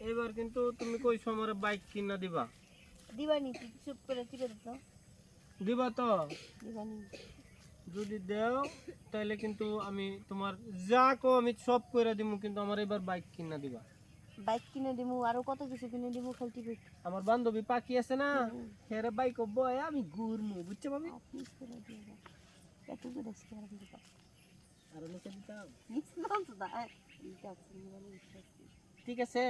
এবার কিন্তু তুমি কই সময় বাইক কিনা দিবা? দিবানি তুই চুপ করে টিপে দিত। দিবা তো? দিবানি যদি দেও তাহলে কিন্তু আমি তোমার যা কো আমি সব করে দিব কিন্তু আমার এবার বাইক কিনা দিবা। বাইক কিনে দিমু আরও কত কিছু কিনে দিমু খালি টিপে আমার বান্ধবী পাখি আছে না হেরে বাইক বয় আমি ঘুরমু বুঝছ আজকে আর নিচে দিতাম? মিস না তো দা ঠিক আছে?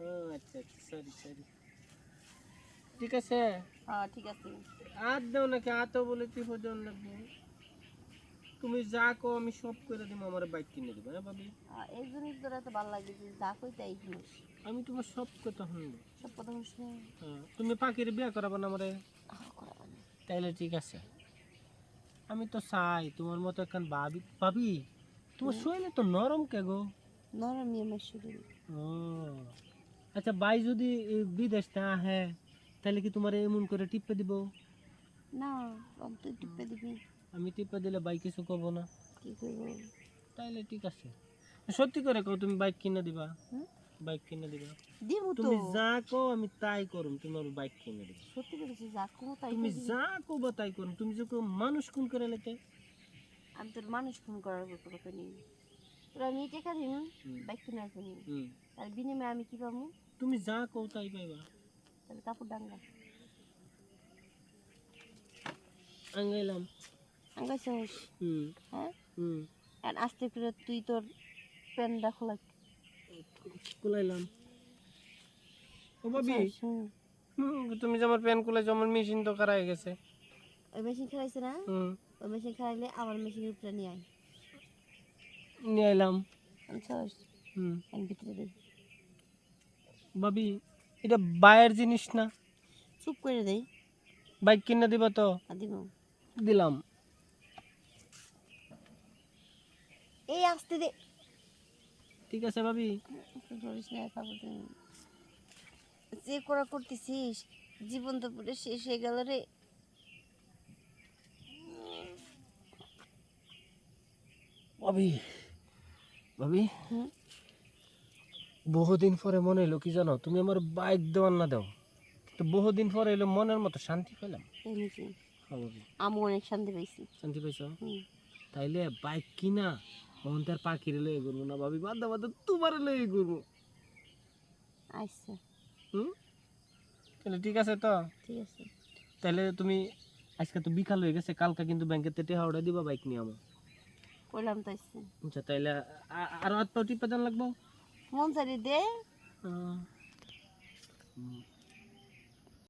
ও আচ্ছা আচ্ছা সরি সরি ঠিক আছে? হ্যাঁ ঠিক আছে। আর দেও নাকি আতো বলে টিপো জন লাগবে। তুমি যা কো আমি সব করে দিব আমার বাইক কিনে দিবা হ্যাঁ ভাবি? আহ, এই জন্যই তোর এত ভালো লাগে যে যা কই তাই শুনিস আমি তোমার সব কথা শুনব। সব কথা শুনে হ্যাঁ, তুমি পাখির বিয়ে করাবো না আমারে? তাইলে ঠিক আছে। আমি তো চাই তোমার মতো একখান ভাবি ভাবি তোমার শরীরে তো নরম কে গো? নরম আমার শরীর ও। আচ্ছা ভাই যদি এ, বিদেশ না আহে তাহলে কি তোমার এমন করে টিপে দিব? না কম তুই টিপে দিবি। আমি টিপে দিলে ভাই কিছু করব না। কি করব? তাইলে ঠিক আছে। সত্যি করে কও তুমি বাইক কিনে দিবা? হুম? বাইক কিনে দিবা? দিমু তো। তুমি যা কও আমি তাই করুম তোমার বাইক কিনে দিবা। সত্যি করেছি যা কোনো তাই তুমি করবি। যা করব তাই করুম তুমি যে কেউ মানুষ কোন করে লেতে আমি তোর মানুষ ফোন করার ব্যাপার কথা নেই তোরা আমি টাকা দিন বাইক কেনার জন্য তার বিনিময়ে আমি কি পাবো তুমি যা কও তাই পাইবা। তাহলে কাপড় ডাঙ্গা আঙ্গাইলাম। আঙ্গাইছিস? হুম। হ্যাঁ? হুম। আর আস্তে করে তুই তোর প্যান্টটা খোলা। কুলাইলাম ও হুম। হুম, তুমি যে আমার প্যান কুলাইছো আমার মেশিন তো খারাপ গেছে। ওই মেশিন খেলাইছে না? হুম। ওই মেশিন খেলাইলে আমার মেশিনের উপরে নিয়ে আয়। নিয়ে আনছস হুম। ভিতরে ভাবি এটা বায়ের জিনিস না? চুপ করে দেই। বাইক কিনে দিবা তো? দিব। দিলাম। এই আসতে দে। ঠিক আছে ভাবি। যে করা করতেছিস জীবন তো পুরো শেষ হয়ে গেল রে। ভাবি ভাবি? বহুদিন পরে মনে এলো কি জানো? তুমি আমার বাইক দেওয়ার না দাও। তো বহুদিন পরে এলো মনের মতো শান্তি পেলাম। হ্যাঁ আমি অনেক শান্তি পাইছি। শান্তি পাইছো? তাইলে বাইক কিনা মন তার পাখির লয়ে ঘুরবো না ভাবি? বাদ বাদ তোমার লয়ে ঘুরবো। আচ্ছা। হুম? তাহলে ঠিক আছে তো? ঠিক আছে। তাহলে তুমি আজকে তো বিকাল হয়ে গেছে কালকা কিন্তু ব্যাংকের থেকে হাওড়া দিবা বাইক নিয়ে আমার। কইলাম তাইছে। আচ্ছা তাইলে আর আর টিপা দেন লাগবো? মন সারি দে।